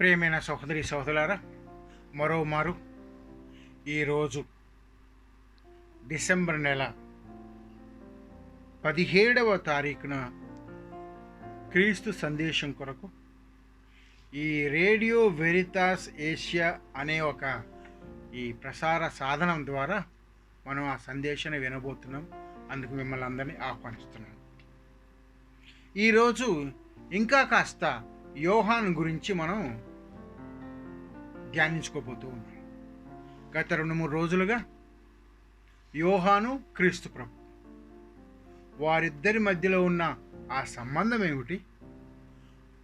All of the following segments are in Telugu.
ప్రియమైన సహోదరి సహోదరులారా మరోమారు ఈరోజు డిసెంబర్ నెల పదిహేడవ తారీఖున క్రీస్తు సందేశం కొరకు ఈ రేడియో వెరితాస్ ఏషియా అనే ఒక ఈ ప్రసార సాధనం ద్వారా మనం ఆ సందేశాన్ని వినబోతున్నాం. అందుకు మిమ్మల్ని అందరినీ ఆహ్వానిస్తున్నాను. ఈరోజు ఇంకా కాస్త యోహాన్ గురించి మనం ధ్యానించుకోబోతూ ఉన్నాం గత రెండు మూడు రోజులుగా యోహాను క్రీస్తు ప్రభు. వారిద్దరి మధ్యలో ఉన్న ఆ సంబంధం ఏమిటి?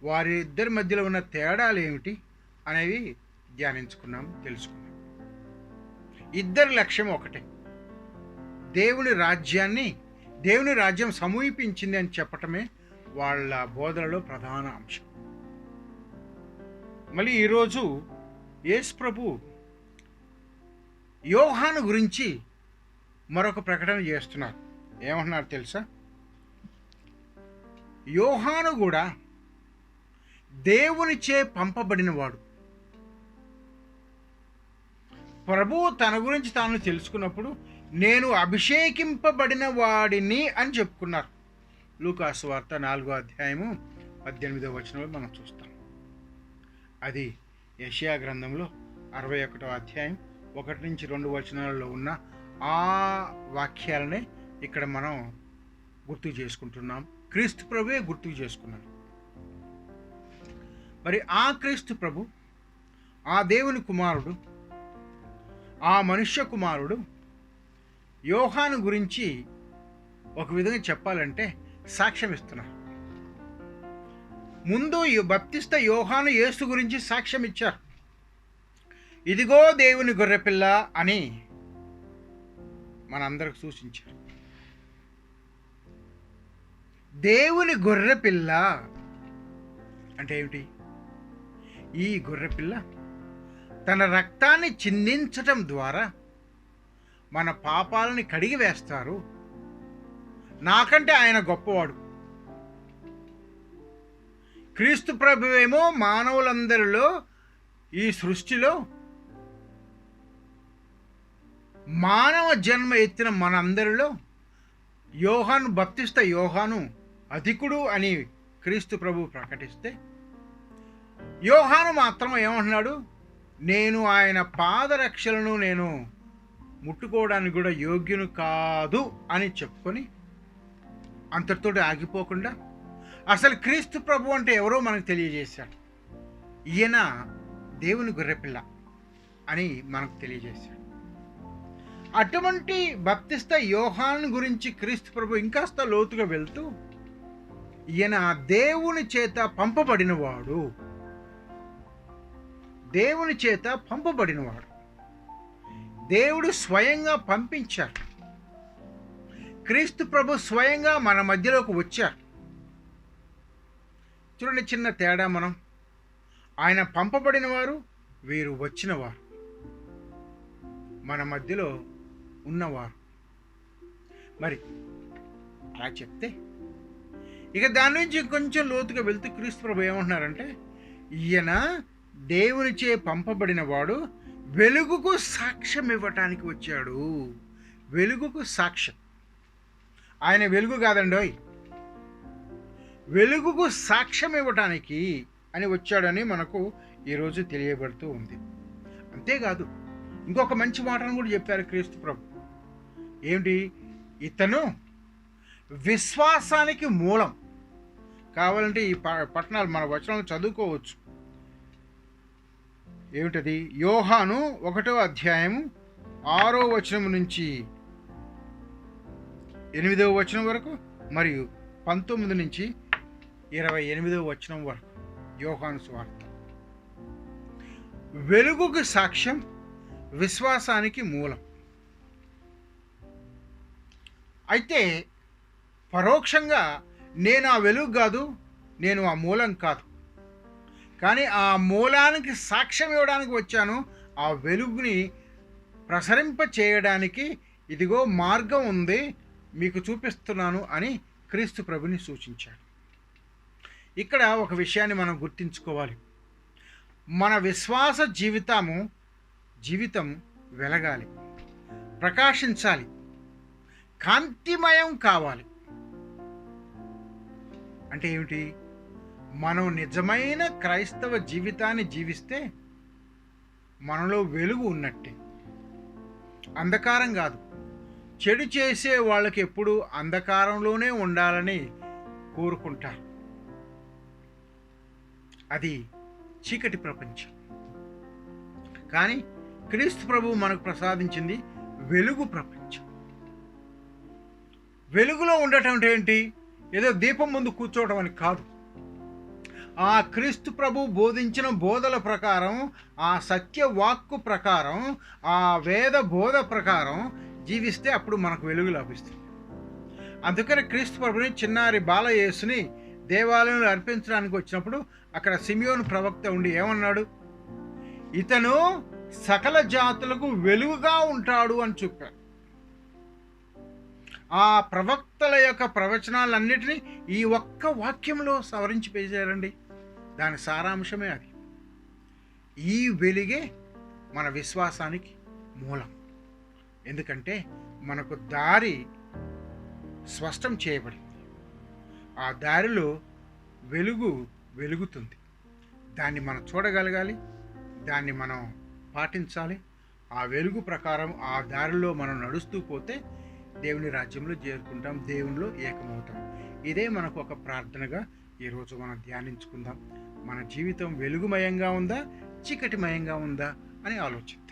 వారిద్దరి మధ్యలో ఉన్న తేడాలు ఏమిటి? అనేవి ధ్యానించుకున్నాం తెలుసుకున్నాం. ఇద్దరి లక్ష్యం ఒకటే. దేవుని రాజ్యాన్ని దేవుని రాజ్యం సమీపించింది అని చెప్పటమే వాళ్ళ బోధనలో ప్రధాన అంశం. మళ్ళీ ఈరోజు యేసు ప్రభు యోహాను గురించి మరొక ప్రకటన చేస్తున్నారు. ఏమంటున్నారు తెలుసా? యోహాను కూడా దేవునిచే పంపబడినవాడు. ప్రభువు తన గురించి తాను తెలుసుకున్నప్పుడు నేను అభిషేకింపబడిన వాడిని అని చెప్పుకున్నారు. లూకాసు వార్త నాలుగో అధ్యాయము పద్దెనిమిదో వచనంలో మనం చూస్తాం. అది యషియా గ్రంథంలో అరవై ఒకటో అధ్యాయం ఒకటి నుంచి రెండు వచనాలలో ఉన్న ఆ వాక్యాలనే ఇక్కడ మనం గుర్తు చేసుకుంటున్నాం. క్రీస్తు ప్రభువే గుర్తు చేసుకున్నాడు. మరి ఆ క్రీస్తు ప్రభు ఆ దేవుని కుమారుడు ఆ మనుష్య కుమారుడు యోహాను గురించి ఒక విధంగా చెప్పాలంటే సాక్ష్యం ఇస్తున్నారు. ముందు ఈ బప్తిస్త యోహాను యేసు గురించి సాక్ష్యం ఇచ్చారు. ఇదిగో దేవుని గొర్రెపిల్ల అని మనందరికి సూచించారు. దేవుని గొర్రెపిల్ల అంటే ఏమిటి? ఈ గొర్రెపిల్ల తన రక్తాన్ని చిందించటం ద్వారా మన పాపాలని కడిగి వేస్తారు నాకంటే ఆయన గొప్పవాడు. క్రీస్తు ప్రభువేమో మానవులందరిలో ఈ సృష్టిలో మానవ జన్మ ఎత్తిన మనందరిలో యోహాను బప్తిస్త యోహాను అధికుడు అని క్రీస్తు ప్రభు ప్రకటిస్తే యోహాను మాత్రం ఏమంటున్నాడు? నేను ఆయన పాదరక్షలను నేను ముట్టుకోవడానికి కూడా యోగ్యును కాదు అని చెప్పుకొని అంతటితో ఆగిపోకుండా అసలు క్రీస్తు ప్రభు అంటే ఎవరో మనకు తెలియజేశాడు. ఈయన దేవుని గొర్రెపిల్ల అని మనకు తెలియజేశాడు. అటువంటి బప్తిస్త యోహాన్ గురించి క్రీస్తు ప్రభు ఇంకాస్త లోతుగా వెళ్తూ ఈయన దేవుని చేత పంపబడినవాడు. దేవుని చేత పంపబడినవాడు. దేవుడు స్వయంగా పంపించారు క్రీస్తు ప్రభు స్వయంగా మన మధ్యలోకి వచ్చారు చూడండి చిన్న తేడా మనం. ఆయన పంపబడిన వారు వీరు వచ్చినవారు. మన మధ్యలో ఉన్నవారు. మరి అలా చెప్తే ఇక దాని నుంచి కొంచెం లోతుగా వెళ్తూ క్రీస్తు ప్రభు ఏమంటున్నారంటే ఈయన దేవునిచే పంపబడిన వాడు వెలుగుకు సాక్ష్యం ఇవ్వటానికి వచ్చాడు. వెలుగుకు సాక్ష్యం. ఆయన వెలుగు కాదండోయ్. వెలుగుకు సాక్ష్యం ఇవ్వటానికి అని వచ్చాడని మనకు ఈరోజు తెలియబడుతూ ఉంది. అంతేకాదు ఇంకొక మంచి మాటను కూడా చెప్పారు క్రీస్తు ప్రభు. ఏమిటి? ఇతను విశ్వాసానికి మూలం. కావాలంటే ఈ ప- పట్టణాలు మన వచనాలు చదువుకోవచ్చు. ఏమిటది? యోహాను ఒకటో అధ్యాయము ఆరో వచనం నుంచి ఎనిమిదవ వచనం వరకు మరియు పంతొమ్మిది నుంచి ఇరవై ఎనిమిదవ వచనం వరకు యోహాను స్వార్త. వెలుగుకు సాక్ష్యం విశ్వాసానికి మూలం. అయితే పరోక్షంగా నేను ఆ వెలుగు కాదు నేను ఆ మూలం కాదు. కానీ ఆ మూలానికి సాక్ష్యం ఇవ్వడానికి వచ్చాను ఆ వెలుగుని ప్రసరింప చేయడానికి ఇదిగో మార్గం ఉంది మీకు చూపిస్తున్నాను అని క్రీస్తు ప్రభుని సూచించాడు. ఇక్కడ ఒక విషయాన్ని మనం గుర్తించుకోవాలి. మన విశ్వాస జీవితము జీవితం వెలగాలి ప్రకాశించాలి కాంతిమయం కావాలి. అంటే ఏమిటి? మనం నిజమైన క్రైస్తవ జీవితాన్ని జీవిస్తే మనలో వెలుగు ఉన్నట్టే. అంధకారం కాదు. చెడు చేసే వాళ్ళకి ఎప్పుడూ అంధకారంలోనే ఉండాలని కోరుకుంటారు. అది చీకటి ప్రపంచం. కానీ క్రీస్తు ప్రభు మనకు ప్రసాదించింది వెలుగు ప్రపంచం. వెలుగులో ఉండటం అంటే ఏంటి? ఏదో దీపం ముందు కూర్చోవడం అని కాదు. ఆ క్రీస్తు ప్రభు బోధించిన బోధల ప్రకారం ఆ సత్య వాక్కు ప్రకారం ఆ వేద బోధ ప్రకారం జీవిస్తే అప్పుడు మనకు వెలుగు లభిస్తుంది. అందుకని క్రీస్తు ప్రభుని చిన్నారి బాలయేసుని దేవాలయంలో అర్పించడానికి వచ్చినప్పుడు అక్కడ సిమియోను ప్రవక్త ఉండి ఏమన్నాడు? ఇతను సకల జాతులకు వెలుగుగా ఉంటాడు అని చెప్పాడు. ఆ ప్రవక్తల యొక్క ప్రవచనాలన్నిటినీ ఈ ఒక్క వాక్యంలో సవరించి పేజారండి దాని సారాంశమే అది. ఈ వెలుగే మన విశ్వాసానికి మూలం. ఎందుకంటే మనకు దారి స్పష్టం చేయబడింది. ఆ దారిలో వెలుగు వెలుగుతుంది. దాన్ని మనం చూడగలగాలి దాన్ని మనం పాటించాలి. ఆ వెలుగు ప్రకారం ఆ దారిలో మనం నడుస్తూ పోతే దేవుని రాజ్యంలో చేరుకుంటాం దేవునిలో ఏకమవుతాం. ఇదే మనకు ఒక ప్రార్థనగా ఈరోజు మనం ధ్యానించుకుందాం. మన జీవితం వెలుగుమయంగా ఉందా చీకటిమయంగా ఉందా అని ఆలోచన